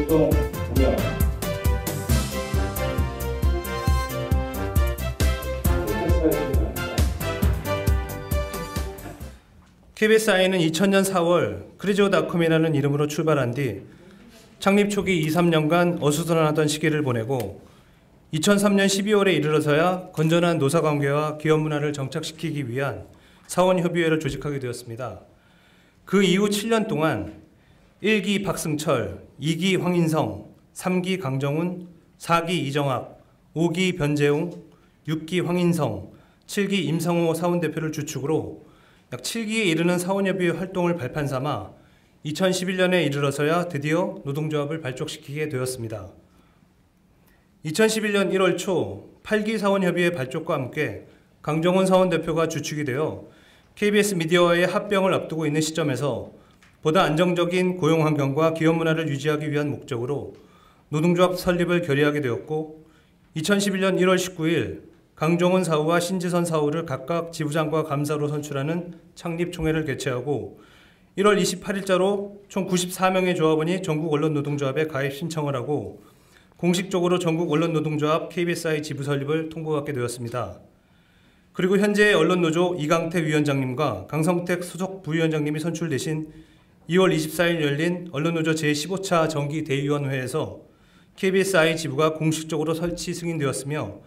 활동 공약 KBSI는 2000년 4월 크리조닷컴이라는 이름으로 출발한 뒤 창립 초기 2, 3년간 어수선하던 시기를 보내고 2003년 12월에 이르러서야 건전한 노사관계와 기업 문화를 정착시키기 위한 사원협의회를 조직하게 되었습니다. 그 이후 7년 동안 1기 박승철, 2기 황인성, 3기 강정훈, 4기 이정학, 5기 변재웅, 6기 황인성, 7기 임상호 사원대표를 주축으로 약 7기에 이르는 사원협의회 활동을 발판 삼아 2011년에 이르러서야 드디어 노동조합을 발족시키게 되었습니다. 2011년 1월 초 8기 사원협의회 발족과 함께 강정훈 사원대표가 주축이 되어 KBS 미디어와의 합병을 앞두고 있는 시점에서 보다 안정적인 고용 환경과 기업 문화를 유지하기 위한 목적으로 노동조합 설립을 결의하게 되었고 2011년 1월 19일 강종훈 사후와 신지선 사후를 각각 지부장과 감사로 선출하는 창립총회를 개최하고 1월 28일자로 총 94명의 조합원이 전국 언론 노동조합에 가입 신청을 하고 공식적으로 전국 언론 노동조합 KBSI 지부 설립을 통보받게 되었습니다. 그리고 현재 언론노조 이강태 위원장님과 강성택 수석 부위원장님이 선출되신 2월 24일 열린 언론노조 제15차 정기 대의원회에서 KBSI 지부가 공식적으로 설치 승인되었으며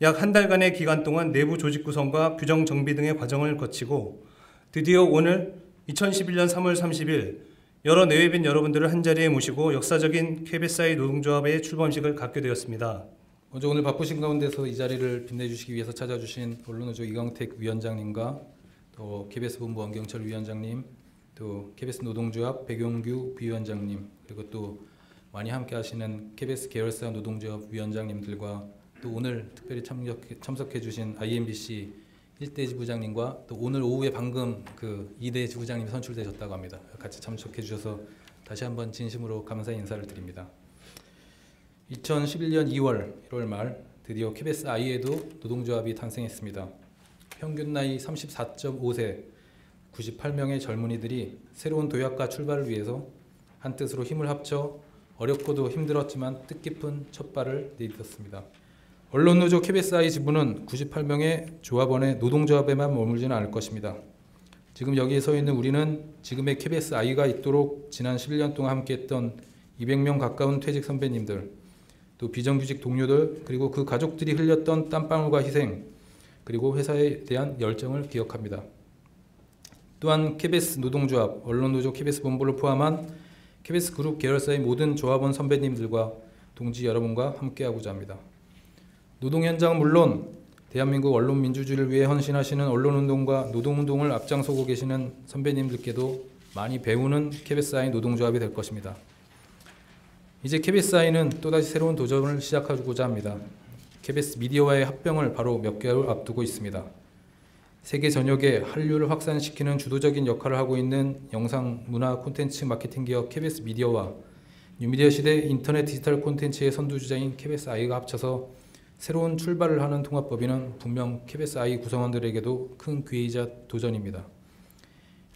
약 한 달간의 기간 동안 내부 조직 구성과 규정 정비 등의 과정을 거치고 드디어 오늘 2011년 3월 30일 여러 내외빈 여러분들을 한자리에 모시고 역사적인 KBSI 노동조합의 출범식을 갖게 되었습니다. 먼저 오늘 바쁘신 가운데서 이 자리를 빛내주시기 위해서 찾아주신 언론노조 이강택 위원장님과 또 KBS 본부 원경철 위원장님, 또 KBS 노동조합 백용규 부위원장님 그리고 또 많이 함께 하시는 KBS 계열사 노동조합 위원장님들과 또 오늘 특별히 참석해, 주신 IMBC 1대 지부장님과 또 오늘 오후에 방금 그 2대 지부장님이 선출되셨다고 합니다. 같이 참석해 주셔서 다시 한번 진심으로 감사의 인사를 드립니다. 2011년 2월 1월 말 드디어 KBS I에도 노동조합이 탄생했습니다. 평균 나이 34.5세 98명의 젊은이들이 새로운 도약과 출발을 위해서 한 뜻으로 힘을 합쳐 어렵고도 힘들었지만 뜻깊은 첫 발을 내딛었습니다. 언론노조 KBSI 지부는 98명의 조합원의 노동조합에만 머물지는 않을 것입니다. 지금 여기에 서 있는 우리는 지금의 KBSI가 있도록 지난 11년 동안 함께했던 200명 가까운 퇴직 선배님들, 또 비정규직 동료들, 그리고 그 가족들이 흘렸던 땀방울과 희생, 그리고 회사에 대한 열정을 기억합니다. 또한 KBS 노동조합, 언론노조 KBS 본부를 포함한 KBS 그룹 계열사의 모든 조합원 선배님들과 동지 여러분과 함께하고자 합니다. 노동 현장은 물론 대한민국 언론 민주주의를 위해 헌신하시는 언론운동과 노동운동을 앞장서고 계시는 선배님들께도 많이 배우는 KBSI 노동조합이 될 것입니다. 이제 KBSI는 또다시 새로운 도전을 시작하고자 합니다. KBS 미디어와의 합병을 바로 몇 개월 앞두고 있습니다. 세계 전역에 한류를 확산시키는 주도적인 역할을 하고 있는 영상 문화 콘텐츠 마케팅 기업 KBS 미디어와 뉴미디어 시대 인터넷 디지털 콘텐츠의 선두주자인 KBSI가 합쳐서 새로운 출발을 하는 통합법인은 분명 KBSI 구성원들에게도 큰 기회이자 도전입니다.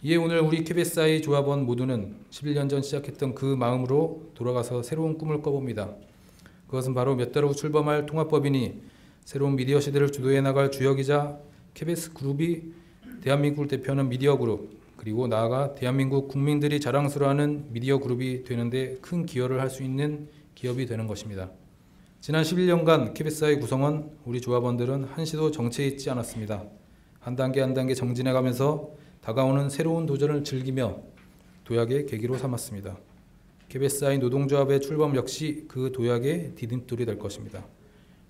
이에 오늘 우리 KBSI 조합원 모두는 11년 전 시작했던 그 마음으로 돌아가서 새로운 꿈을 꿔봅니다. 그것은 바로 몇 달 후 출범할 통합법인이 새로운 미디어 시대를 주도해 나갈 주역이자 KBS 그룹이 대한민국을 대표하는 미디어 그룹 그리고 나아가 대한민국 국민들이 자랑스러워하는 미디어 그룹이 되는데 큰 기여를 할 수 있는 기업이 되는 것입니다. 지난 11년간 KBSI 구성원 우리 조합원들은 한시도 정체해 있지 않았습니다. 한 단계 한 단계 정진해 가면서 다가오는 새로운 도전을 즐기며 도약의 계기로 삼았습니다. KBSI 노동조합의 출범 역시 그 도약의 디딤돌이 될 것입니다.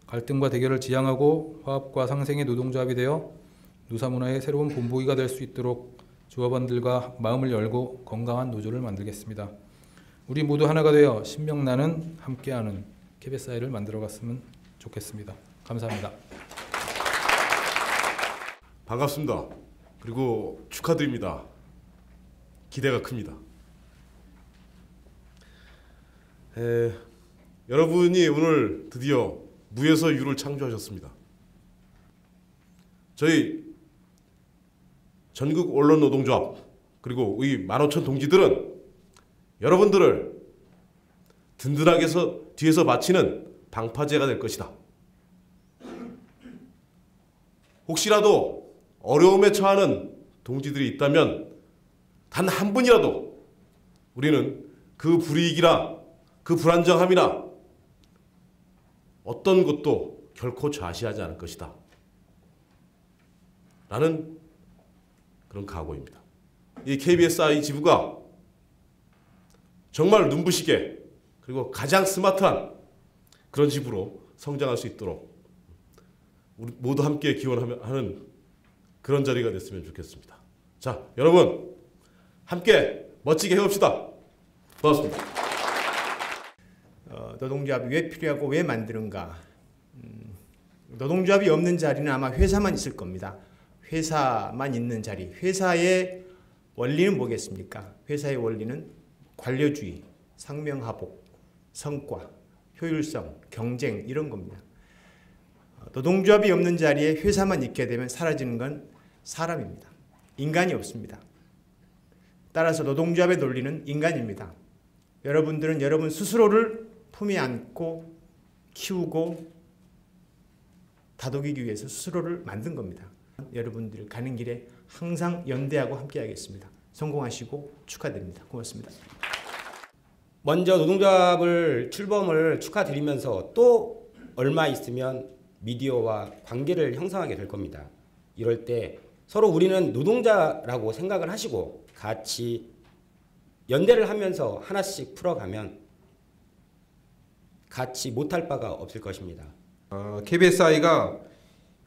갈등과 대결을 지향하고 화합과 상생의 노동조합이 되어 노사문화의 새로운 본보기가 될 수 있도록 조합원들과 마음을 열고 건강한 노조를 만들겠습니다. 우리 모두 하나가 되어 신명나는 함께하는 KBSI를 만들어갔으면 좋겠습니다. 감사합니다. 반갑습니다. 그리고 축하드립니다. 기대가 큽니다. 에, 여러분이 오늘 드디어 무에서 유를 창조하셨습니다. 저희 전국 언론 노동조합 그리고 우리 15,000 동지들은 여러분들을 든든하게 서 뒤에서 바치는 방파제가 될 것이다. 혹시라도 어려움에 처하는 동지들이 있다면 단 한 분이라도 우리는 그 불이익이나 그 불안정함이나 어떤 것도 결코 좌시하지 않을 것이다. 라는 그런 각오입니다. 이 KBSI 지부가 정말 눈부시게 그리고 가장 스마트한 그런 지부로 성장할 수 있도록 우리 모두 함께 기원하는 그런 자리가 됐으면 좋겠습니다. 자, 여러분 함께 멋지게 해봅시다. 고맙습니다. 어, 노동조합이 왜 필요하고 왜 만드는가? 음, 노동조합이 없는 자리는 아마 회사만 있을 겁니다. 회사만 있는 자리. 회사의 원리는 뭐겠습니까? 회사의 원리는 관료주의, 상명하복, 성과, 효율성, 경쟁 이런 겁니다. 어, 노동조합이 없는 자리에 회사만 있게 되면 사라지는 건 사람입니다. 인간이 없습니다. 따라서 노동조합의 논리는 인간입니다. 여러분들은 여러분 스스로를 품에 안고 키우고 다독이기 위해서 스스로를 만든 겁니다. 여러분들 가는 길에 항상 연대하고 함께하겠습니다. 성공하시고 축하드립니다. 고맙습니다. 먼저 노동조합을 출범을 축하드리면서 또 얼마 있으면 미디어와 관계를 형성하게 될 겁니다. 이럴 때 서로 우리는 노동자라고 생각을 하시고 같이 연대를 하면서 하나씩 풀어가면 같이 못할 바가 없을 것입니다. 어, KBSI가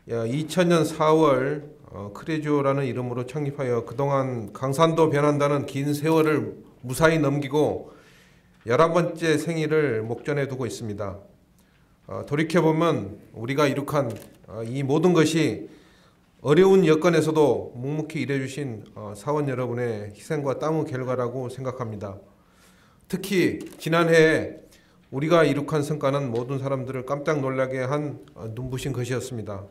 2000년 4월 어, 크레조라는 이름으로 창립하여 그동안 강산도 변한다는 긴 세월을 무사히 넘기고 11번째 생일을 목전에 두고 있습니다. 어, 돌이켜보면 우리가 이룩한 어, 이 모든 것이 어려운 여건에서도 묵묵히 일해주신 어, 사원 여러분의 희생과 땀의 결과라고 생각합니다. 특히 지난해 우리가 이룩한 성과는 모든 사람들을 깜짝 놀라게 한 어, 눈부신 것이었습니다.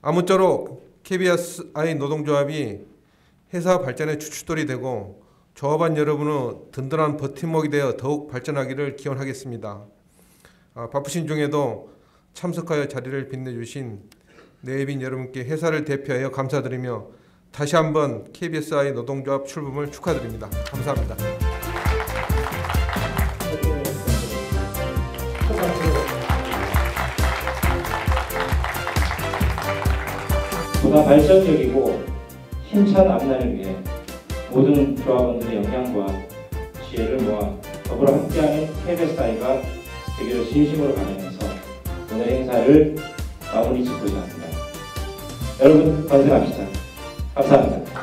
아무쪼록 KBSI 노동조합이 회사 발전의 주춧돌이 되고 조합원 여러분의 든든한 버팀목이 되어 더욱 발전하기를 기원하겠습니다. 아, 바쁘신 중에도 참석하여 자리를 빛내주신 내빈 여러분께 회사를 대표하여 감사드리며 다시 한번 KBSI 노동조합 출범을 축하드립니다. 감사합니다. 보다 발전적이고 힘찬 앞날을 위해 모든 조합원들의 역량과 지혜를 모아 더불어 함께하는 KBSI가 되기를 진심으로 바라면서 오늘 행사를 마무리 짓고자 합니다. 여러분 건승합시다. 감사합니다.